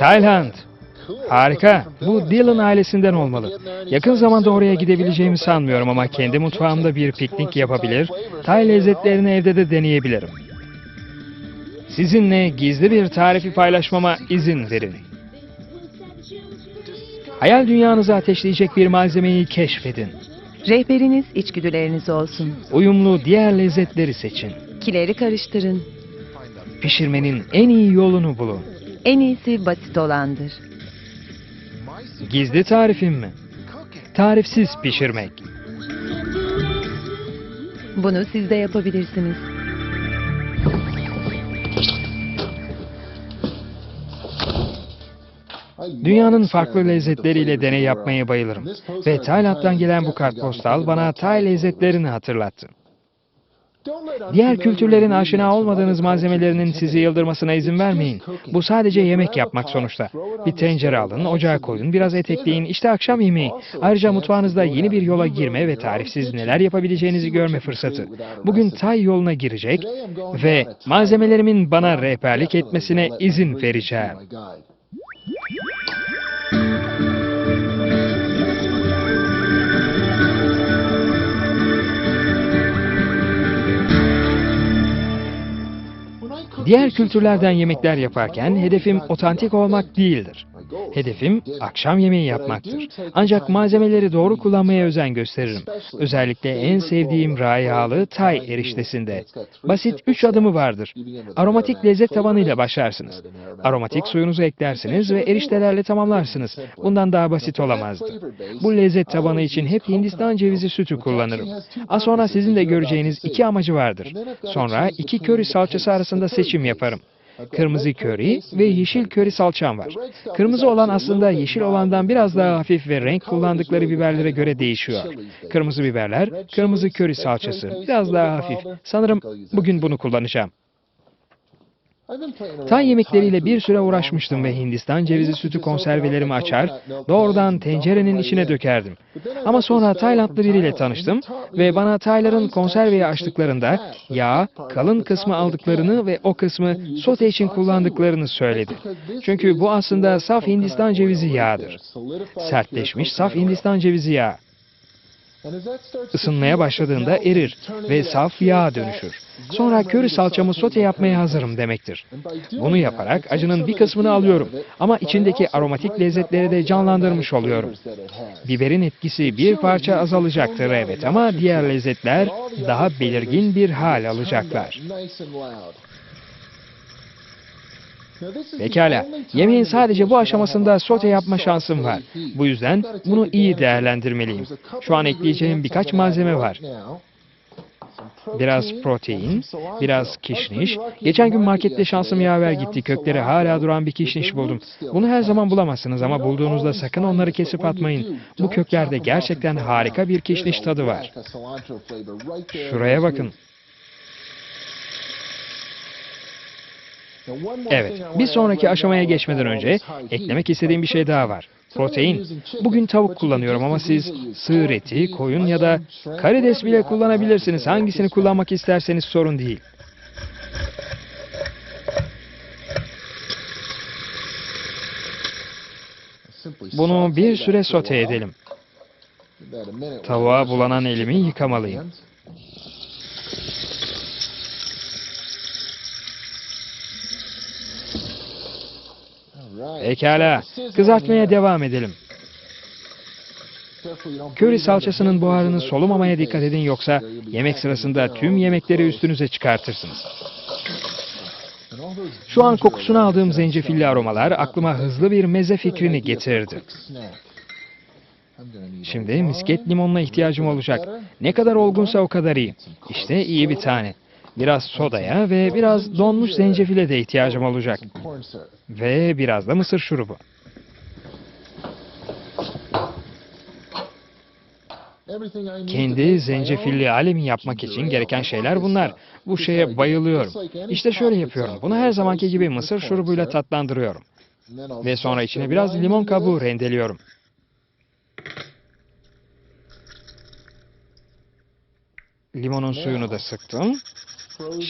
Tayland. Harika. Bu Dylan ailesinden olmalı. Yakın zamanda oraya gidebileceğimi sanmıyorum ama kendi mutfağımda bir piknik yapabilir, Tay lezzetlerini evde de deneyebilirim. Sizinle gizli bir tarifi paylaşmama izin verin. Hayal dünyanızı ateşleyecek bir malzemeyi keşfedin. Rehberiniz içgüdüleriniz olsun. Uyumlu diğer lezzetleri seçin. Kileri karıştırın. Pişirmenin en iyi yolunu bulun. En iyisi basit olandır. Gizli tarifim mi? Tarifsiz pişirmek. Bunu siz de yapabilirsiniz. Dünyanın farklı lezzetleriyle deney yapmaya bayılırım. Ve Tayland'dan gelen bu kartpostal bana Tay lezzetlerini hatırlattı. Diğer kültürlerin aşina olmadığınız malzemelerinin sizi yıldırmasına izin vermeyin. Bu sadece yemek yapmak sonuçta. Bir tencere alın, ocağa koyun, biraz et ekleyin, işte akşam yemeği. Ayrıca mutfağınızda yeni bir yola girme ve tarifsiz neler yapabileceğinizi görme fırsatı. Bugün Tay yoluna girecek ve malzemelerimin bana rehberlik etmesine izin vereceğim. Diğer kültürlerden yemekler yaparken hedefim otantik olmak değildir. Hedefim akşam yemeği yapmaktır. Ancak malzemeleri doğru kullanmaya özen gösteririm. Özellikle en sevdiğim raihalı Tay eriştesinde. Basit üç adımı vardır. Aromatik lezzet tabanıyla başlarsınız. Aromatik suyunuzu eklersiniz ve eriştelerle tamamlarsınız. Bundan daha basit olamazdı. Bu lezzet tabanı için hep Hindistan cevizi sütü kullanırım. Az sonra sizin de göreceğiniz iki amacı vardır. Sonra iki köri salçası arasında seçim yaparım. Kırmızı köri ve yeşil köri salçam var. Kırmızı olan aslında yeşil olandan biraz daha hafif ve renk kullandıkları biberlere göre değişiyor. Kırmızı biberler, kırmızı köri salçası, biraz daha hafif. Sanırım bugün bunu kullanacağım. Tay yemekleriyle bir süre uğraşmıştım ve Hindistan cevizi sütü konservelerimi açar, doğrudan tencerenin içine dökerdim. Ama sonra Taylandlı biriyle tanıştım ve bana Tayların konserveyi açtıklarında yağ, kalın kısmı aldıklarını ve o kısmı sote için kullandıklarını söyledi. Çünkü bu aslında saf Hindistan cevizi yağıdır. Sertleşmiş saf Hindistan cevizi yağı. Isınmaya başladığında erir ve saf yağa dönüşür. Sonra köri salçamı sote yapmaya hazırım demektir. Bunu yaparak acının bir kısmını alıyorum ama içindeki aromatik lezzetleri de canlandırmış oluyorum. Biberin etkisi bir parça azalacaktır evet ama diğer lezzetler daha belirgin bir hal alacaklar. Pekala, yemeğin sadece bu aşamasında sote yapma şansım var. Bu yüzden bunu iyi değerlendirmeliyim. Şu an ekleyeceğim birkaç malzeme var. Biraz protein, biraz kişniş. Geçen gün markette şansım yaver gitti. Kökleri hala duran bir kişniş buldum. Bunu her zaman bulamazsınız ama bulduğunuzda sakın onları kesip atmayın. Bu köklerde gerçekten harika bir kişniş tadı var. Şuraya bakın. Evet, bir sonraki aşamaya geçmeden önce eklemek istediğim bir şey daha var. Protein. Bugün tavuk kullanıyorum ama siz sığır eti, koyun ya da karides bile kullanabilirsiniz. Hangisini kullanmak isterseniz sorun değil. Bunu bir süre sote edelim. Tavuğa bulanan elimi yıkamalıyım. Pekala, kızartmaya devam edelim. Köri salçasının buharını solumamaya dikkat edin yoksa yemek sırasında tüm yemekleri üstünüze çıkartırsınız. Şu an kokusunu aldığım zencefilli aromalar aklıma hızlı bir meze fikrini getirdi. Şimdi misket limonuna ihtiyacım olacak. Ne kadar olgunsa o kadar iyi. İşte iyi bir tane. Biraz sodaya ve biraz donmuş zencefile de ihtiyacım olacak. Ve biraz da mısır şurubu. Kendi zencefilli alemi yapmak için gereken şeyler bunlar. Bu şeye bayılıyorum. İşte şöyle yapıyorum. Bunu her zamanki gibi mısır şurubuyla tatlandırıyorum. Ve sonra içine biraz limon kabuğu rendeliyorum. Limonun suyunu da sıktım.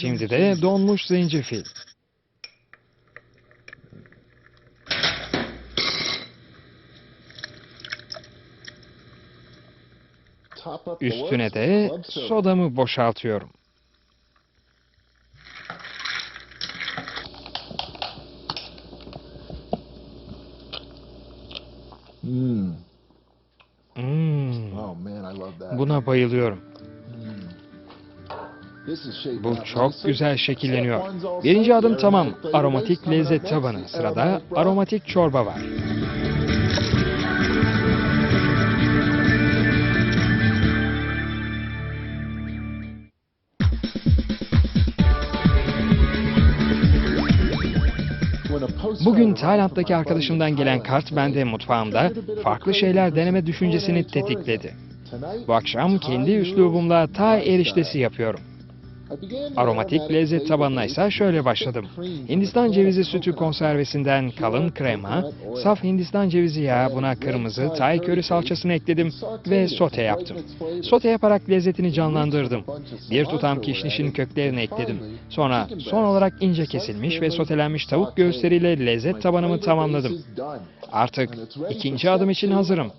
Şimdi de donmuş zencefil. Üstüne de sodamı boşaltıyorum. Hmm. hmm. Buna bayılıyorum. Bu çok güzel şekilleniyor. Birinci adım tamam. Aromatik lezzet tabanı. Sırada aromatik çorba var. Bugün Tayland'daki arkadaşımdan gelen kart bende mutfağımda farklı şeyler deneme düşüncesini tetikledi. Bu akşam kendi üslubumla Tay eriştesi yapıyorum. Aromatik lezzet tabanına ise şöyle başladım. Hindistan cevizi sütü konservesinden kalın krema, saf Hindistan cevizi yağı, buna kırmızı Tay köri salçasını ekledim ve sote yaptım. Sote yaparak lezzetini canlandırdım. Bir tutam kişnişin köklerini ekledim. Sonra son olarak ince kesilmiş ve sotelenmiş tavuk göğüsleriyle lezzet tabanımı tamamladım. Artık ikinci adım için hazırım.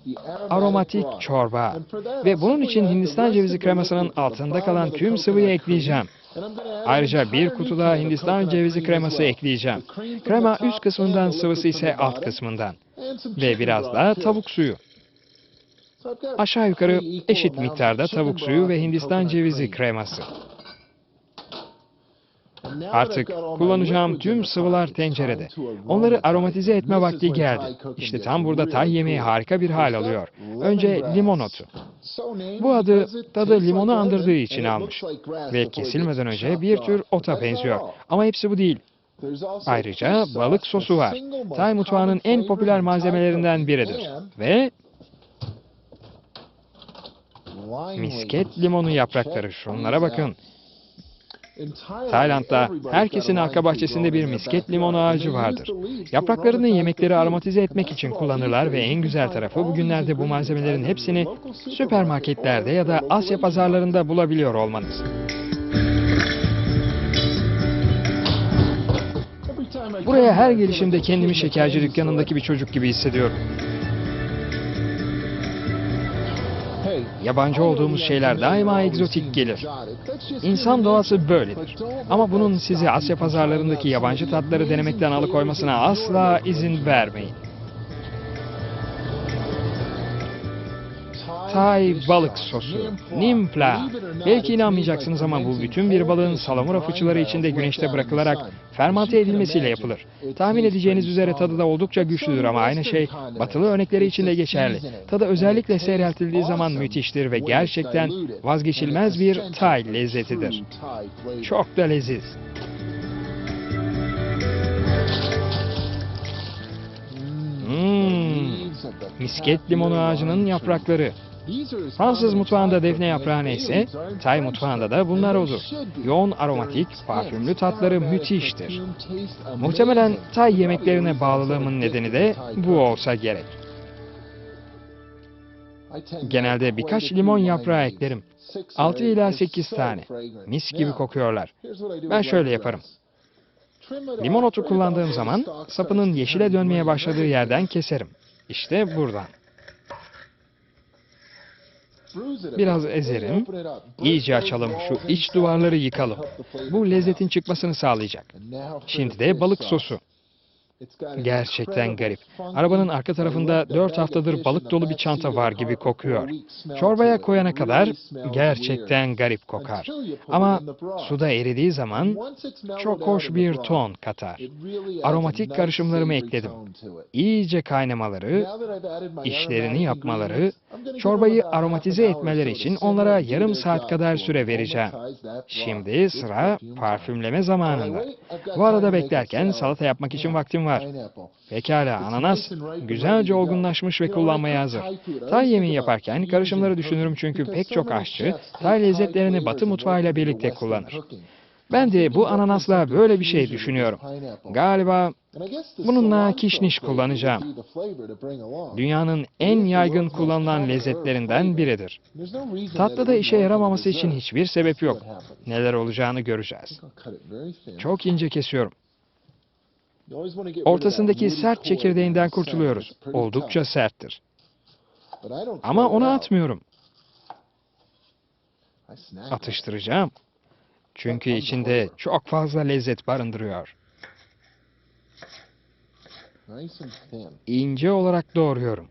Aromatik çorba. Ve bunun için Hindistan cevizi kremasının altında kalan tüm sıvıyı ekleyeceğim. Ayrıca bir kutu daha Hindistan cevizi kreması ekleyeceğim. Krema üst kısmından, sıvısı ise alt kısmından. Ve biraz da tavuk suyu. Aşağı yukarı eşit miktarda tavuk suyu ve Hindistan cevizi kreması. Artık kullanacağım tüm sıvılar tencerede. Onları aromatize etme vakti geldi. İşte tam burada Tay yemeği harika bir hal alıyor. Önce limon otu. Bu adı tadı limonu andırdığı için almış. Ve kesilmeden önce bir tür ota benziyor. Ama hepsi bu değil. Ayrıca balık sosu var. Tay mutfağının en popüler malzemelerinden biridir. Ve misket limonu yaprakları. Şunlara bakın. Tayland'da herkesin arka bahçesinde bir misket limon ağacı vardır. Yapraklarını yemekleri aromatize etmek için kullanırlar ve en güzel tarafı bugünlerde bu malzemelerin hepsini süpermarketlerde ya da Asya pazarlarında bulabiliyor olmanız. Buraya her gelişimde kendimi şekerci dükkanındaki bir çocuk gibi hissediyorum. Yabancı olduğumuz şeyler daima egzotik gelir. İnsan doğası böyledir. Ama bunun sizi Asya pazarlarındaki yabancı tatları denemekten alıkoymasına asla izin vermeyin. Tay balık sosu, nimpla. Belki inanmayacaksınız ama bu bütün bir balığın salamura fıçıları içinde güneşte bırakılarak fermante edilmesiyle yapılır. Tahmin edeceğiniz üzere tadı da oldukça güçlüdür ama aynı şey batılı örnekleri için de geçerli. Tadı özellikle seyreltildiği zaman müthiştir ve gerçekten vazgeçilmez bir Tay lezzetidir. Çok da leziz. Hmm, misket limonu ağacının yaprakları. Fransız mutfağında defne yaprağı neyse, Tay mutfağında da bunlar olur. Yoğun aromatik, parfümlü tatları müthiştir. Muhtemelen Tay yemeklerine bağlılığımın nedeni de bu olsa gerek. Genelde birkaç limon yaprağı eklerim. 6 ila 8 tane. Mis gibi kokuyorlar. Ben şöyle yaparım. Limon otu kullandığım zaman sapının yeşile dönmeye başladığı yerden keserim. İşte buradan. Biraz ezerim. İyice açalım şu iç duvarları yıkalım. Bu lezzetin çıkmasını sağlayacak. Şimdi de balık sosu. Gerçekten garip. Arabanın arka tarafında 4 haftadır balık dolu bir çanta var gibi kokuyor. Çorbaya koyana kadar gerçekten garip kokar. Ama suda eridiği zaman çok hoş bir ton katar. Aromatik karışımlarımı ekledim. İyice kaynamaları, işlerini yapmaları, çorbayı aromatize etmeleri için onlara yarım saat kadar süre vereceğim. Şimdi sıra parfümleme zamanında. Bu arada beklerken salata yapmak için vaktim var. Pekala ananas güzelce olgunlaşmış ve kullanmaya hazır. Tay yemeği yaparken karışımları düşünürüm çünkü pek çok aşçı Tay lezzetlerini batı mutfağıyla birlikte kullanır. Ben de bu ananasla böyle bir şey düşünüyorum. Galiba bununla kişniş kullanacağım. Dünyanın en yaygın kullanılan lezzetlerinden biridir. Tatlıda işe yaramaması için hiçbir sebep yok. Neler olacağını göreceğiz. Çok ince kesiyorum. Ortasındaki sert çekirdeğinden kurtuluyoruz. Oldukça serttir. Ama onu atmıyorum. Atıştıracağım. Çünkü içinde çok fazla lezzet barındırıyor. İnce olarak doğruyorum.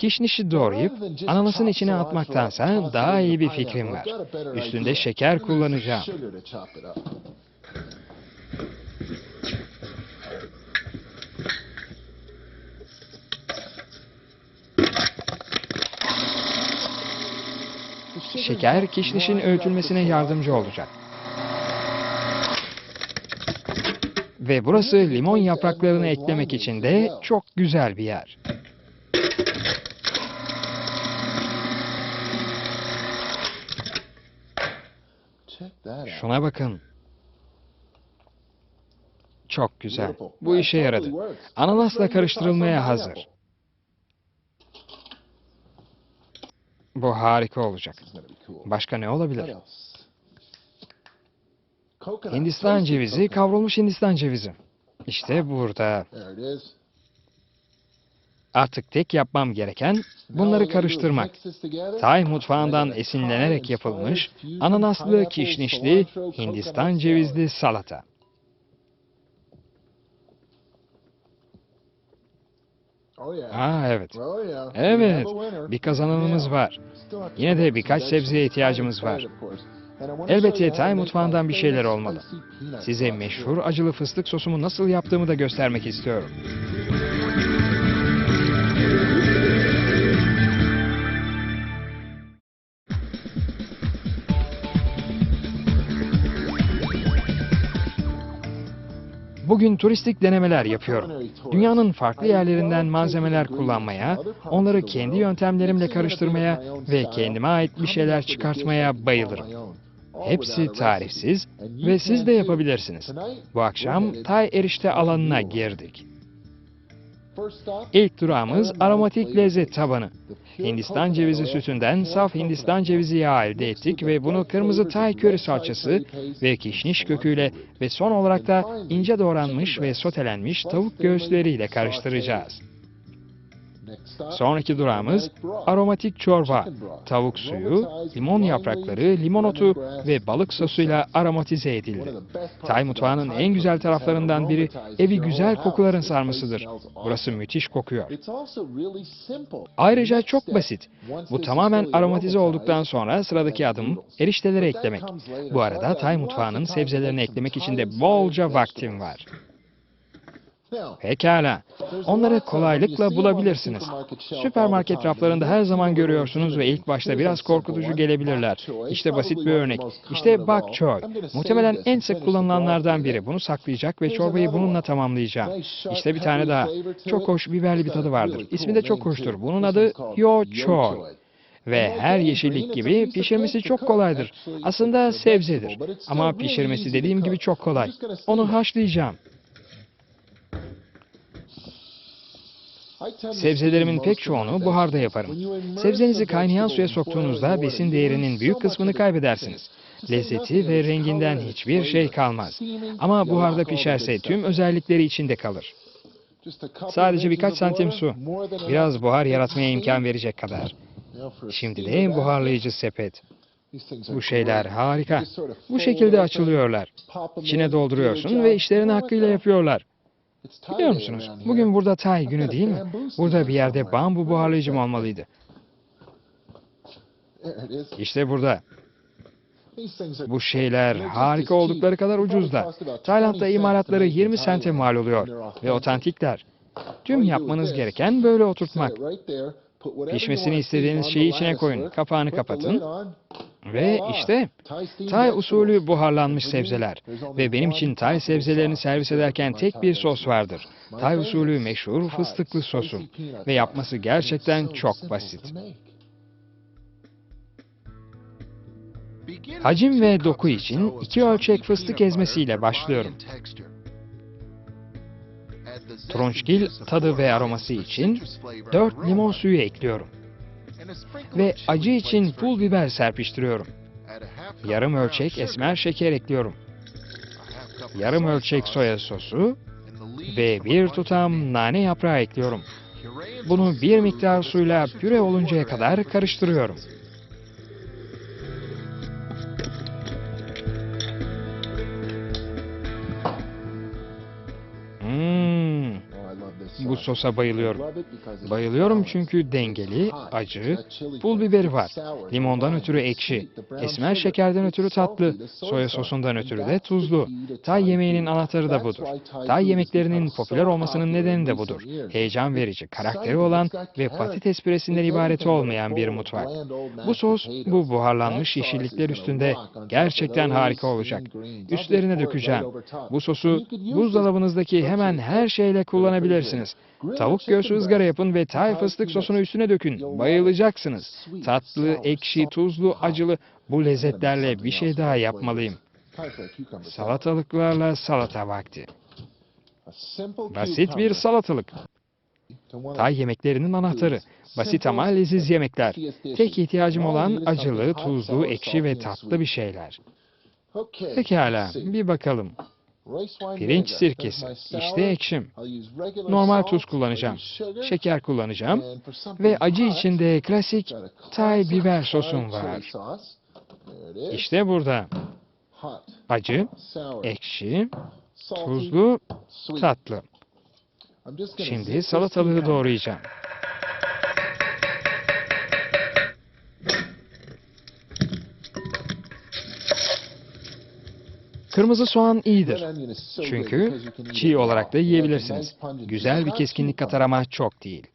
Kişnişi doğrayıp ananasın içine atmaktansa daha iyi bir fikrim var. Üstünde şeker kullanacağım. Şeker kişnişin öğütülmesine yardımcı olacak. Ve burası limon yapraklarını eklemek için de çok güzel bir yer. Şuna bakın. Çok güzel. Bu işe yaradı. Ananasla karıştırılmaya hazır. Bu harika olacak. Başka ne olabilir? Hindistan cevizi, kavrulmuş Hindistan cevizi. İşte burada. Artık tek yapmam gereken bunları karıştırmak. Tay mutfağından esinlenerek yapılmış ananaslı, kişnişli, Hindistan cevizli salata. Oh. Aa evet. Evet. Bir kazananımız var. Yine de birkaç sebzeye ihtiyacımız var. Elbette Tay mutfağından bir şeyler olmalı. Size meşhur acılı fıstık sosumu nasıl yaptığımı da göstermek istiyorum. Bugün turistik denemeler yapıyorum. Dünyanın farklı yerlerinden malzemeler kullanmaya, onları kendi yöntemlerimle karıştırmaya ve kendime ait bir şeyler çıkartmaya bayılırım. Hepsi tarifsiz ve siz de yapabilirsiniz. Bu akşam Tay erişte alanına girdik. İlk durağımız aromatik lezzet tabanı. Hindistan cevizi sütünden saf Hindistan cevizi yağı elde ettik ve bunu kırmızı Tay köri salçası ve kişniş köküyle ve son olarak da ince doğranmış ve sotelenmiş tavuk göğüsleriyle karıştıracağız. Sonraki durağımız aromatik çorba. Tavuk suyu, limon yaprakları, limon otu ve balık sosuyla aromatize edildi. Tay mutfağının en güzel taraflarından biri evi güzel kokuların sarmasıdır. Burası müthiş kokuyor. Ayrıca çok basit. Bu tamamen aromatize olduktan sonra sıradaki adım erişteleri eklemek. Bu arada Tay mutfağının sebzelerini eklemek için de bolca vaktim var. Pekala. Onları kolaylıkla bulabilirsiniz. Süpermarket raflarında her zaman görüyorsunuz ve ilk başta biraz korkutucu gelebilirler. İşte basit bir örnek. İşte bak choy. Muhtemelen en sık kullanılanlardan biri. Bunu saklayacak ve çorbayı bununla tamamlayacağım. İşte bir tane daha. Çok hoş biberli bir tadı vardır. İsmi de çok hoştur. Bunun adı yo choy. Ve her yeşillik gibi pişirmesi çok kolaydır. Aslında sebzedir. Ama pişirmesi dediğim gibi çok kolay. Onu haşlayacağım. Sebzelerimin pek çoğunu buharda yaparım. Sebzenizi kaynayan suya soktuğunuzda besin değerinin büyük kısmını kaybedersiniz. Lezzeti ve renginden hiçbir şey kalmaz. Ama buharda pişerse tüm özellikleri içinde kalır. Sadece birkaç santim su. Biraz buhar yaratmaya imkan verecek kadar. Şimdi de buharlayıcı sepet. Bu şeyler harika. Bu şekilde açılıyorlar. İçine dolduruyorsun ve işlerini hakkıyla yapıyorlar. Biliyor musunuz? Bugün burada Tay günü değil mi? Burada bir yerde bambu buharlayıcım olmalıydı. İşte burada. Bu şeyler harika oldukları kadar ucuzlar. Tayland'da imalatları 20 sente mal oluyor ve otantikler. Tüm yapmanız gereken böyle oturtmak. Pişmesini istediğiniz şeyi içine koyun. Kapağını kapatın. Ve işte Tay usulü buharlanmış sebzeler. Ve benim için Tay sebzelerini servis ederken tek bir sos vardır. Tay usulü meşhur fıstıklı sosum. Ve yapması gerçekten çok basit. Hacim ve doku için iki ölçek fıstık ezmesiyle başlıyorum. Turunçgil tadı ve aroması için 4 limon suyu ekliyorum. Ve acı için pul biber serpiştiriyorum. Yarım ölçek esmer şeker ekliyorum. Yarım ölçek soya sosu ve bir tutam nane yaprağı ekliyorum. Bunu bir miktar suyla püre oluncaya kadar karıştırıyorum. Bu sosa bayılıyorum. Bayılıyorum çünkü dengeli, acı, pul biberi var. Limondan ötürü ekşi, esmer şekerden ötürü tatlı, soya sosundan ötürü de tuzlu. Tay yemeğinin anahtarı da budur. Tay yemeklerinin popüler olmasının nedeni de budur. Heyecan verici, karakteri olan ve patates püresinden ibaret olmayan bir mutfak. Bu sos, bu buharlanmış yeşillikler üstünde gerçekten harika olacak. Üstlerine dökeceğim. Bu sosu buzdolabınızdaki hemen her şeyle kullanabilirsiniz. Tavuk göğsü ızgara yapın ve Tay fıstık sosunu üstüne dökün. Bayılacaksınız. Tatlı, ekşi, tuzlu, acılı bu lezzetlerle bir şey daha yapmalıyım. Salatalıklarla salata vakti. Basit bir salatalık. Tay yemeklerinin anahtarı. Basit ama leziz yemekler. Tek ihtiyacım olan acılı, tuzlu, ekşi ve tatlı bir şeyler. Pekala, bir bakalım. Pirinç sirkesi. İşte ekşim. Normal tuz kullanacağım. Şeker kullanacağım. Ve acı içinde klasik Tay biber sosum var. İşte burada. Acı, ekşi, tuzlu, tatlı. Şimdi salatalığı doğrayacağım. Kırmızı soğan iyidir. Çünkü çiğ olarak da yiyebilirsiniz. Güzel bir keskinlik katar ama çok değil.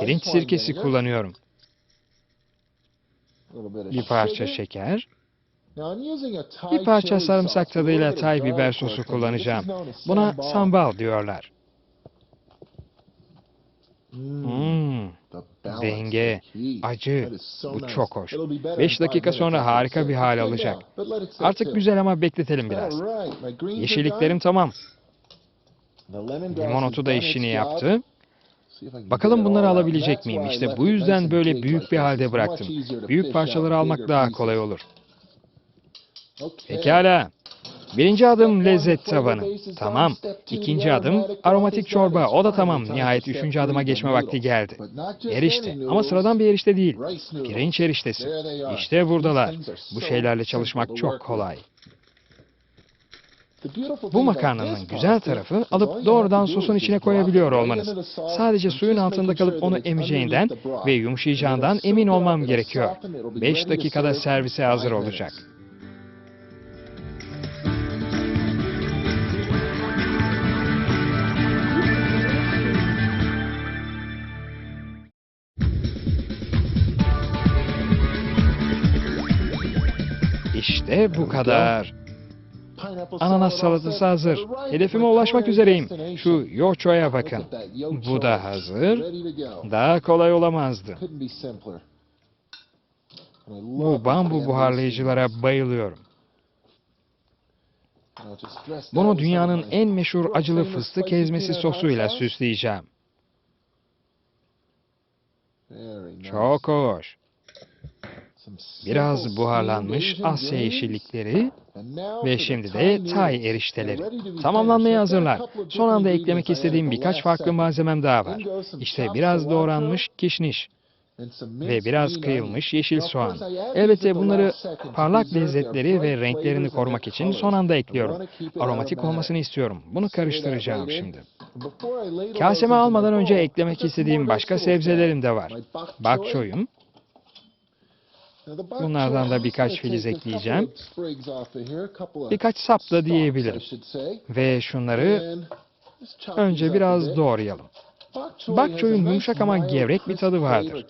Pirinç sirkesi kullanıyorum. Bir parça şeker, bir parça sarımsak tadıyla Tay biber sosu kullanacağım. Buna sambal. diyorlar. Mm, Hmm, balance, denge, acı. Bu çok hoş. It'll be better Beş in five dakika minutes, sonra harika bir hal alacak. Artık güzel ama bekletelim biraz. Yeşilliklerim tamam. Limon otu da işini yaptı. Bakalım bunları alabilecek miyim? İşte bu yüzden böyle büyük bir halde bıraktım. Büyük parçaları almak daha kolay olur. Pekala. Birinci adım lezzet tabanı. Tamam. İkinci adım aromatik çorba. O da tamam. Nihayet üçüncü adıma geçme vakti geldi. Erişte. Ama sıradan bir erişte değil. Pirinç eriştesi. İşte buradalar. Bu şeylerle çalışmak çok kolay. Bu makarnanın güzel tarafı alıp doğrudan sosun içine koyabiliyor olmanız. Sadece suyun altında kalıp onu emeceğinden ve yumuşayacağından emin olmam gerekiyor. 5 dakikada servise hazır olacak. İşte bu kadar. Ananas salatası hazır. Hedefime ulaşmak üzereyim. Şu yochoya bakın. Bu da hazır. Daha kolay olamazdı. Bu bambu buharlayıcılara bayılıyorum. Bunu dünyanın en meşhur acılı fıstık ezmesi sosuyla süsleyeceğim. Çok hoş. Biraz buharlanmış Asya yeşillikleri ve şimdi de Tay erişteleri. Tamamlanmaya hazırlar. Son anda eklemek istediğim birkaç farklı malzemem daha var. İşte biraz doğranmış kişniş ve biraz kıyılmış yeşil soğan. Elbette bunları parlak lezzetleri ve renklerini korumak için son anda ekliyorum. Aromatik olmasını istiyorum. Bunu karıştıracağım şimdi. Kaseme almadan önce eklemek istediğim başka sebzelerim de var. Bak çoyum, Bunlardan da birkaç filiz ekleyeceğim. birkaç sap da diyebilirim. Ve şunları önce biraz doğrayalım. Bak çoyun yumuşak ama gevrek bir tadı vardır.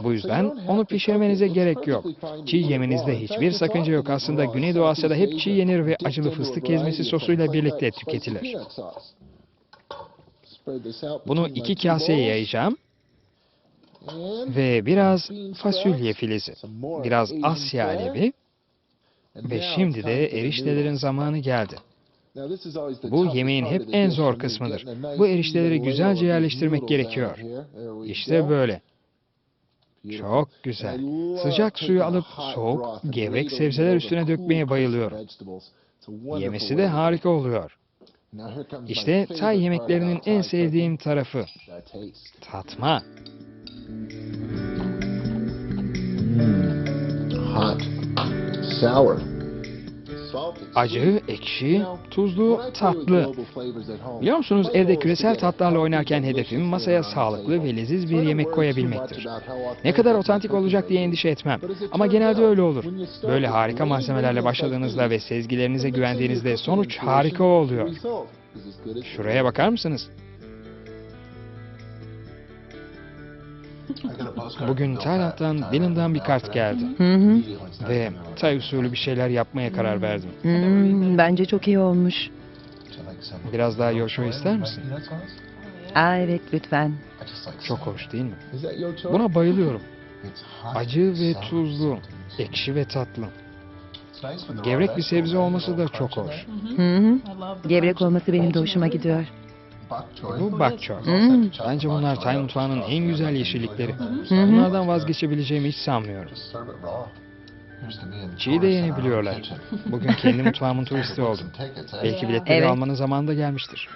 Bu yüzden onu pişirmenize gerek yok. Çiğ yemenizde hiçbir sakınca yok. Aslında Güneydoğu Asya'da hep çiğ yenir ve acılı fıstık ezmesi sosuyla birlikte tüketilir. Bunu iki kaseye yayacağım ve biraz fasulye filizi, biraz Asya alevi ve şimdi de eriştelerin zamanı geldi. Bu yemeğin hep en zor kısmıdır. Bu erişteleri güzelce yerleştirmek gerekiyor. İşte böyle. Çok güzel. Sıcak suyu alıp soğuk, gevrek sebzeler üstüne dökmeye bayılıyorum. Yemesi de harika oluyor. İşte Tay yemeklerinin en sevdiğim tarafı. Tatma. Hot, sour, Acı, ekşi, tuzlu, tatlı. Biliyor musunuz evde küresel tatlarla oynarken hedefim masaya sağlıklı ve leziz bir yemek koyabilmektir. Ne kadar otantik olacak diye endişe etmem. Ama genelde öyle olur. Böyle harika malzemelerle başladığınızda ve sezgilerinize güvendiğinizde sonuç harika oluyor. Şuraya bakar mısınız? Bugün Tayland'dan Dylan'dan bir kart geldi. Hı hı. Ve Tay usulü bir şeyler yapmaya karar verdim. Hmm, bence çok iyi olmuş. Biraz daha yoşo ister misin? Aa evet lütfen. Çok hoş değil mi? Buna bayılıyorum. Acı ve tuzlu, ekşi ve tatlı. Gevrek bir sebze olması da çok hoş. Hı hı. Gevrek olması benim de hoşuma gidiyor. Bu bak choy. Hmm. Bence bunlar Tay mutfağının en güzel yeşillikleri. Hı. Bunlardan vazgeçebileceğimi hiç sanmıyorum. Çiğ de yenebiliyorlar. Bugün kendi mutfağımın turisti oldum. Belki biletleri Evet. almanın zamanı da gelmiştir.